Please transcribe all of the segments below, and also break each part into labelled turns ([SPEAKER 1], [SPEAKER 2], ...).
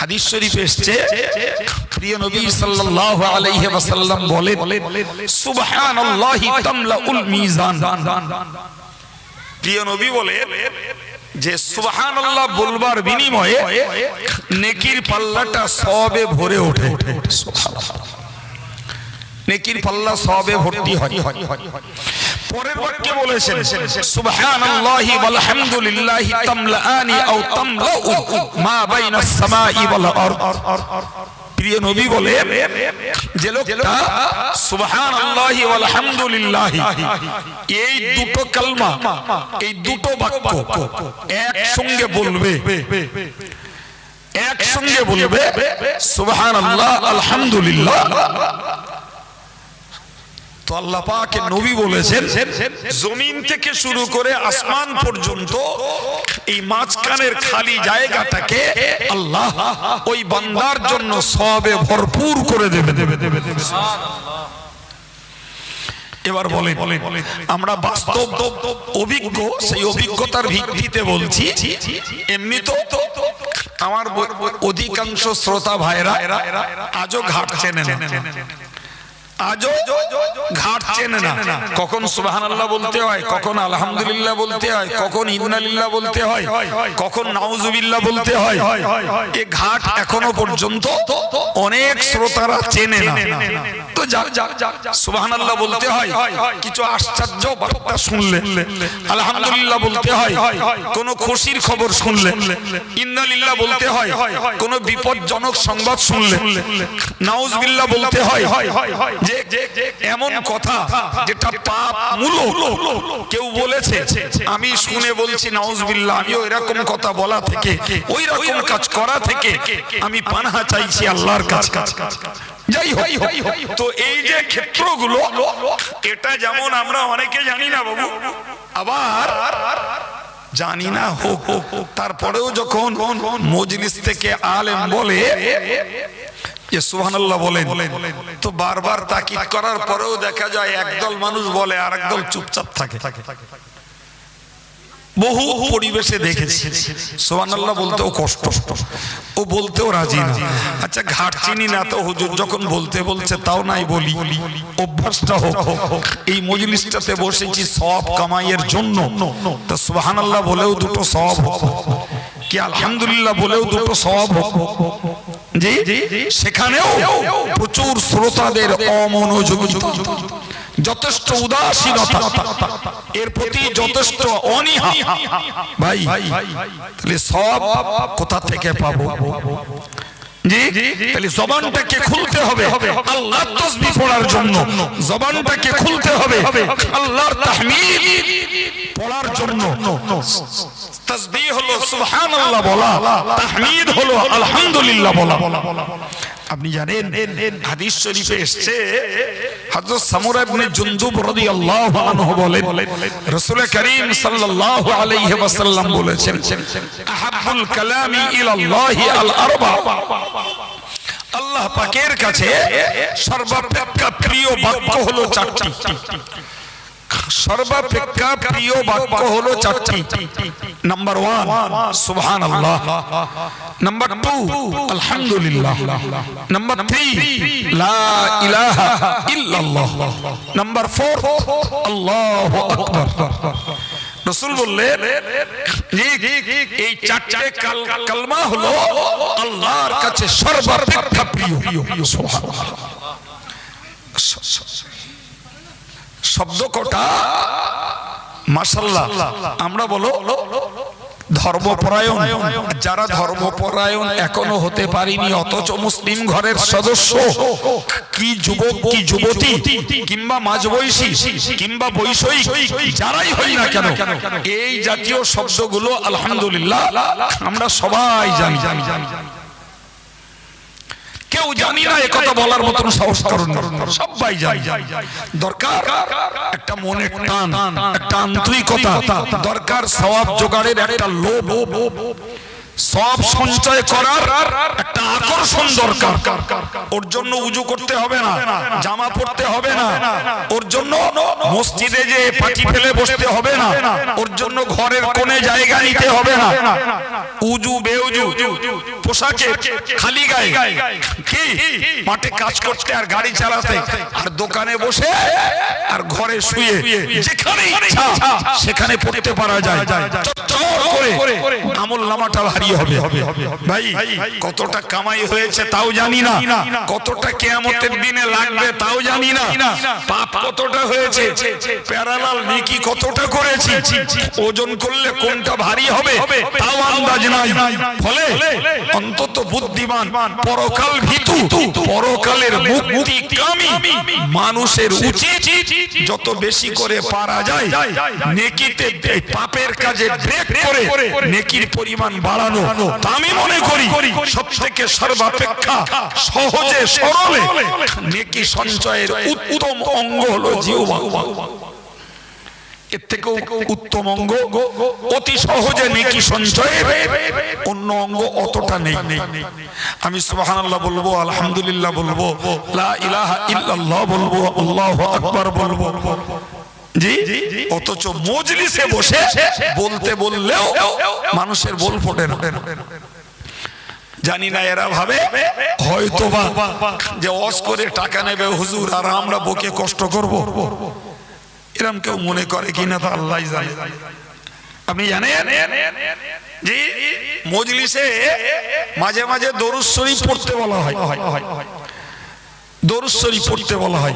[SPEAKER 1] হাদিস শরীফ এসেছে, প্রিয় নবী সাল্লাল্লাহু আলাইহি ওয়াসাল্লাম বলেন, সুবহানাল্লাহি তামলাউল মিজান। প্রিয় নবী বলেন যে, সুবহানাল্লাহ বলবার বিনিময়ে নেকির পাল্লাটা সবে ভরে ওঠে। সুবহানাল্লাহ। নেকির পাল্লা সবে ভর্তি হয়। পরের বাক্যে বলেছেন সুবহানাল্লাহি ওয়াল হামদুলিল্লাহি তামলাআনি আও তামলাউ মা বাইনাস সামাই ওয়াল আরদ। প্রিয় নবী বলে যে লোকটা সুবহানাল্লাহি ওয়াল হামদুলিল্লাহি এই দুটো কালমা এই দুটো বাক্য একসঙ্গে বলবে একসঙ্গে বলবে সুবহানাল্লাহ আলহামদুলিল্লাহ তো আল্লাহ পাক নবী বলেছেন, জমিন থেকে শুরু করে আসমান পর্যন্ত এই মাঝখানের খালি জায়গাটাকে আল্লাহ ওই বান্দার জন্য সবে ভরপুর করে দেবে দেবে দেবে দেবে এবার বলে আমরা বাস্তব অভিজ্ঞ, সেই অভিজ্ঞতার ভিত্তিতে বলছি, এমনি তো আমার অধিকাংশ শ্রোতা ভাইরা আজও ঘাট চেনে আজও ঘাট চেনে না। কখন বলতে হয়, কখন আলহামদুলিল্লাহ বলতে হয়, কখন বলতে হয়, কখন বলতে হয়। এ ঘাট এখনও পর্যন্ত অনেক শ্রোতারা তো বলতে হয়, কিছু আশ্চর্য বার্তা শুনলে, আলহামদুলিল্লাহ বলতে হয়, কোন খুশির খবর শুনলে, ইন্নালিল্লাহ বলতে হয়, কোন বিপজ্জনক সংবাদ শুনলে, নাউজবিল্লাহ বলতে হয় যে এমন কথা যেটা পাপ মূলক কেউ বলেছে আমি শুনে বলছি নাউজবিল্লাহ আমিও এরকম কথা বলা থেকে ওই রকম কাজ করা থেকে আমি পানাহা চাইছি আল্লাহর কাছ। যাই হোক। তো এই যে ক্ষেত্রগুলো এটা যেমন আমরা অনেকে জানি না বাবু আবার জানি না হোক। তারপরেও যখন মজলিস থেকে আলেম বলে তো বারবার তাকিদ করার পরেও দেখা যায় একদল মানুষ বলে আর একদল চুপচাপ থাকে। বহু পরিবেশে দেখেছি। সোহানাল্লাহ কষ্ট। ও বলতেও রাজি আচ্ছা ঘাট চিনি না তো হুজুর, যখন বলতে বলছে তাও নাই বলি। অভ্যাসটা হোক। এই মজলিসটাতে বসেছি সব কামাইয়ের জন্য। তো সোহানাল্লাহ বলেও দুটো সব কি আলহামদুলিল্লাহ বলেও দুটো সব জি সেখানেও প্রচুর শ্রোতাদের অমনোযোগ যথেষ্ট উদাসীনতা। এর প্রতি যথেষ্ট অনীহা। ভাই তাহলে সব কোথা থেকে পাবো? তাহলে জবানটাকে খুলতে হবে। আল্লাহ তসবিহ পড়ার জন্য। জবানটাকে খুলতে হবে। আল্লাহর তাহমিদ পড়ার জন্য। তসবিহ হলো সুবহানাল্লাহ বলা। তাহমিদ হলো আলহামদুলিল্লাহ বলা। আপনি জানেন হাদিস শরীফে এসেছে হযরত সামুরা ইবনে জুনদুব রাদিয়াল্লাহু আনহু বলেন রাসূল করিম সাল্লাল্লাহু আলাইহি ওয়াসাল্লাম বলেছেন আহাব্বুল কালামি ইলাল্লাহি আল আরবা আল্লাহ পাকের কাছে সর্বাপেক্ষা প্রিয় বাক্য হলো চারটি। সর্বাপেক্ষা প্রিয় বাক্য হলো চারটি। নাম্বার ওয়ান সুবহান আল্লাহ নাম্বার টু আলহামদুলিল্লাহ। নাম্বার থ্রি লা ইলাহা ইল্লাল্লাহ। নাম্বার ফোর আল্লাহু আকবার। রসুল বললেন এই চারটে কালমা হলো আল্লাহর কাছে সর্বাপেক্ষা প্রিয়। সুবহানাল্লাহ। শব্দ কটা? মাসাল্লাহ আমরা বলো, ধর্মপরায়ণ। যারা ধর্মপরায়ণ এখনও হতে পারিনি, অথচ মুসলিম ঘরের সদস্য, কি যুবক, কি যুবতী, কিংবা মাঝবয়সী, কিংবা বৈষয়িক, যারাই হই না কেন, এই জাতীয় শব্দগুলো আলহামদুলিল্লাহ আমরা সবাই জানি জানি জানি। কেউ জানি না একথা বলার মতন সাহস করুন সবাই জানি। দরকার একটা মনের টান একটা আন্তরিকতা দরকার সওয়াব জোগাড়ের একটা লোভ। সব সঞ্চয় করার একটা আকর্ষণ দরকার। ওর জন্য উজু করতে হবে না জামা পরতে হবে না। ওর জন্য মসজিদে যে পাটি ফেলে বসতে হবে না ওর জন্য ঘরের কোণে জায়গা নিতে হবে না। উজু বেউজু পোশাকে খালি গায়ে। কি? মাঠে কাজ করতে আর গাড়ি চালাতে আর দোকানে বসে আর ঘরে শুয়ে যেখানে ইচ্ছা সেখানে পড়তে পারা যায়। চট করে আমল নামাটা ভারী হবে। ভাই কতটা কামাই হয়েছে তাও জানি না। কতটা কেয়ামতের দিনে লাগবে তাও জানি না। পাপ কতটা হয়েছে? প্যারালাল নেকি কতটা করেছি? ওজন করলে কোনটা ভারী হবে? তাও আন্দাজ নাই। ফলে? অন্তত বুদ্ধিমান পরকাল ভীতু পরকালের মুক্তি কামি মানুষের উচিত যত বেশি করে পারা যায় নেকিতে পাপের কাজে ব্রেক করে। নেকির পরিমাণ বাড়ানো আমি মনে করি সব থেকে সর্বাপেক্ষা সহজে সরলে নেকি সঞ্চয়ের উত্তম অঙ্গ হলো জিহ্বা। এর থেকেও উত্তম অঙ্গ অতি সহজে নেকি সঞ্চয়ের অন্য অঙ্গ অতটা নেই। আমি সুবহানাল্লাহ বলব আলহামদুলিল্লাহ বলব লা ইলাহা ইল্লাল্লাহ বলব আল্লাহু আকবার বলব। জি অথচ মজলিসে বসে বলতে বললেও মানুষের বল ফোটে না। জানি না এরা ভাবে হয়তো বা যে অস করে টাকা নেবে, হুজুর, আর আমরা বকে কষ্ট করব। এরম কেউ মনে করে কিনা তা আল্লাহ জানে। আপনি জানেন? জি, মজলিসে মাঝে মাঝে দরুদ শরীফ পড়তে বলা হয়। পড়তে বলা হয়।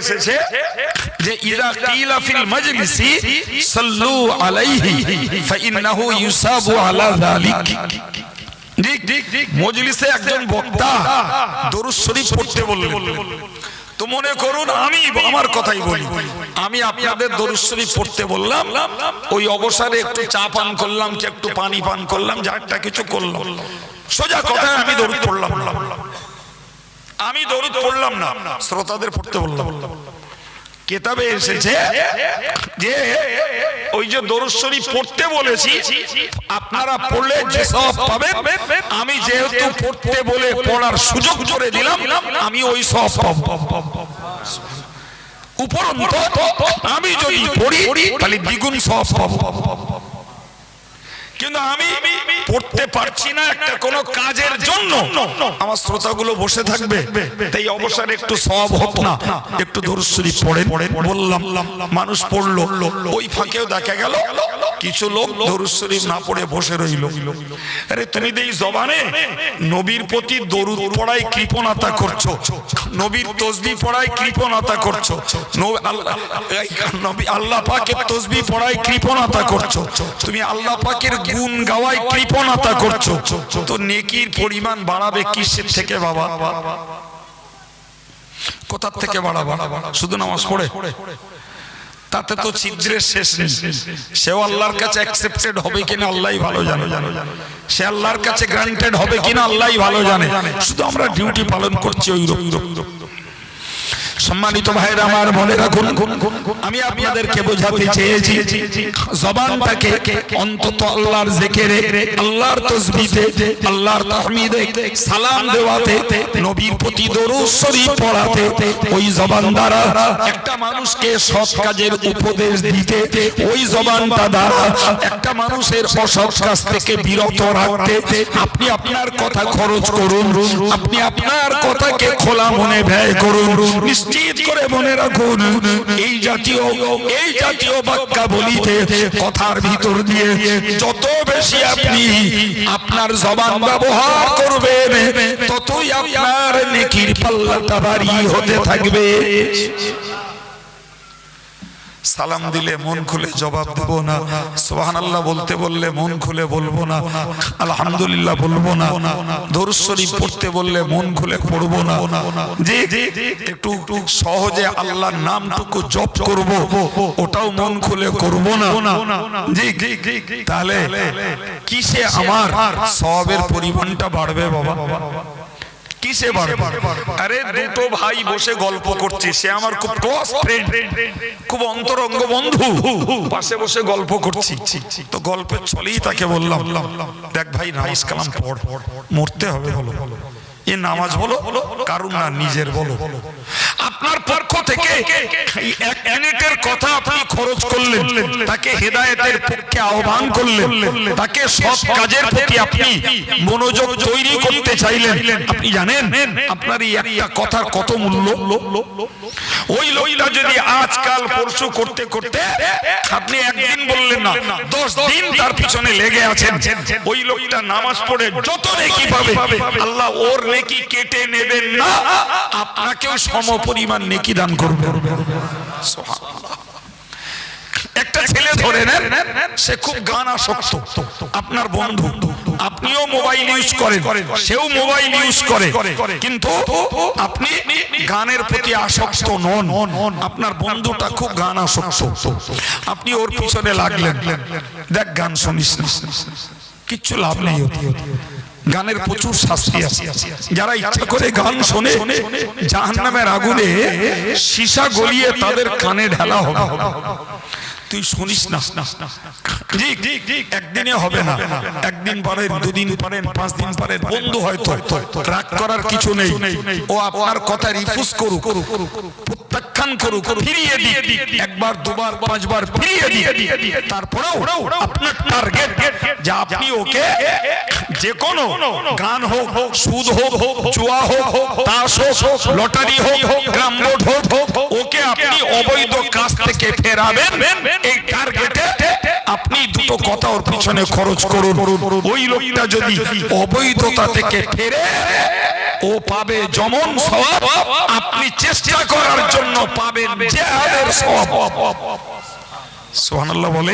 [SPEAKER 1] এসেছে যে মাজলিসি একজন বক্তা দরুদ শরীফ পড়তে বললেন, তো মনে করুন, আমি আমার কথাই বলি, আমি আপনাদের দরুদ শরীফ পড়তে বললাম, ওই অবসরে একটু চা পান করলাম, একটু পানি পান করলাম, যা একটা কিছু করলাম। সোজা কথায় আমি দরুদ পড়লাম আমি দরুদ পড়লাম না। শ্রোতাদের পড়তে বললাম। কেতাবে এসেছে যে ওই যে দরুদ পড়তে বলেছি, আপনারা পড়লে যে সব পাবেন। আমি যেহেতু পড়তে বলে পড়ার সুযোগ করে দিলাম, আমি ওই সব পাবো। উপরন্ত, আমি যদি পড়ি, তাহলে দ্বিগুণ সব পাবো। কিন্তু আমি পড়তে পারছি না একটা কোনো কাজের জন্য। আমার শ্রোতাগুলো বসে থাকবে। তাই অবসরে একটু সব হোক না। একটু ধরুশ্বরী পড়ে বললাম, মানুষ পড়ল, ওই ফাঁকেও দেখা গেল। কিছু লোক ধরুশ্বরী না পড়ে বসে রইল। আরে, তুমি এই জবানে নবীর প্রতি দরুদ পড়ায় কৃপণতা করছ। নবীর তসবি পড়ায় কৃপণতা করছ। নবী আল্লাহ পাকের তসবি পড়ায় কৃপণতা করছ। তুমি আল্লাহ পাকের গুণ গাওয়ায় কৃপণতা করছ। তো নেকির পরিমাণ বাড়াবে কিসের থেকে বাবা? কোথার থেকে বাড়াবা? শুধু নামাজ পড়ে? তাতে তো ছিদ্রের শেষ নেই। সেও আল্লাহর কাছে অ্যাকসেপ্টেড হবে কিনা আল্লাহই ভালো জানে। সে আল্লাহর কাছে গ্রান্টেড হবে কিনা আল্লাহই ভালো জানে। শুধু আমরা ডিউটি পালন করছি ওই রূপ। সম্মানিত ভাইরা আমার মনে রাখুন, আমি আপনাদেরকে বোঝাতে চেয়েছি, জবানটাকে অন্তত আল্লাহর জেকেরে, আল্লাহর তসবিতে আল্লাহর তাহমিদে সালাম দেওয়াতে, নবীর প্রতি দরুদ শরীফ পড়াতে, ওই জবান দ্বারা একটা মানুষকে সৎ কাজের উপদেশ দিতে, ওই জবানটা দ্বারা একটা মানুষের অসৎ কাজ থেকে বিরত রাখতে, আপনি আপনার কথা খরচ করুন, আপনি আপনার কথাকে খোলা মনে ব্যয় করুন নিশ্চিত করে মনে রাখুন, এই জাতীয় এই জাতীয় বাক্যা বলিতে কথার ভিতর দিয়ে যত বেশি আপনি আপনার জবান ব্যবহার করবেন, ততই আপনার নেকির পাল্লাটা বাড়ি হতে থাকবে। সালাম দিলে মন খুলে জবাব দেব না। সোহান বলতে বললে মন খুলে বলব না। আলহামদুলিল্লাহ বলব না। দরুদ শরীফ পড়তে বললে মন খুলে পড়ব না। জি একটু সহজে আল্লাহর নামটুকু জপ করব, ওটাও মন খুলে করব না। জি তাহলে কিসে আমার সবের পরিমাণটা বাড়বে বাবা? কিসে আরে দুটো ভাই বসে গল্প করছে। সে আমার খুব ক্লোজ ফ্রেন্ড খুব অন্তরঙ্গ বন্ধু। পাশে বসে গল্প করছি। তো গল্পের ছলেই তাকে বললাম দেখ ভাই নামাজ কালাম পড়। মরতে হবে বলো। এ নামাজ বলো কারণ না নিজের বলো। আপনার পক্ষ থেকে এক মিনিটের কথা খরচ করলেন, তাকে হেদায়েতের পক্ষে আহ্বান করলেন, তাকে সৎ কাজের প্রতি আপনি মনোযোগ তৈরি করতে চাইলেন। আপনি জানেন, আপনার এই একটা কথার কত মূল্য? ওই লোকটা যদি আজকাল পরশু করতে করতে আপনি একদিন বললেন না, দশ দিন তার পিছনে লেগে আছেন। ওই লোকটা নামাজ পড়ে যত নেকি পাবে, আল্লাহ ওর নেকি কেটে নেবেন না, আপনাকেও সম পরিমাণ নেকি দান করবে। একটা ছেলে ধরে নেন, সে খুব গান আসক্ত আপনার বন্ধু, আপনিও মোবাইল ইউজ করেন, সেও মোবাইল ইউজ করে। কিন্তু আপনি গানের প্রতি আসক্ত নন, আপনার বন্ধুটা খুব গান আসক্ত আপনি ওর পিছনে লাগলেন। দেখ, গান শুনিস কিচ্ছু লাভ নেই গানের প্রচুর শাস্তি আছে। যারা ইচ্ছা করে গান শোনে, জাহান্নামের আগুনে সীসা গলিয়ে তাদের কানে ঢালা হবে। তুই শুনিস না। একদিনে হবে না। একদিন পারেন দুদিন পারেন পাঁচ দিন পারেন বন্ধু হয়তো। রাগ করার কিছু নেই। ও আপনার কথা রিফুজ করুক। প্রত্যাখ্যান করুক। ফিরিয়ে দিক। একবার দুবার পাঁচবার ফিরিয়ে দিক। তারপরেও আপনার টার্গেট যে আপনি ওকে যে কোনো গান হোক সুদ হোক হোক তাস হোক লটারি হোক গ্রাম বোর্ড হোক ওকে আপনি অবৈধ কাজ থেকে ফেরাবেন। কথা ওর পিছনে খরচ করুন। ওই লোকটা যদি অবৈধতা থেকে ফেরে, ও পাবে যেমন সব আপনি চেষ্টা করার জন্য পাবেন জেহাদের সব সোহানাল্লাহ বলে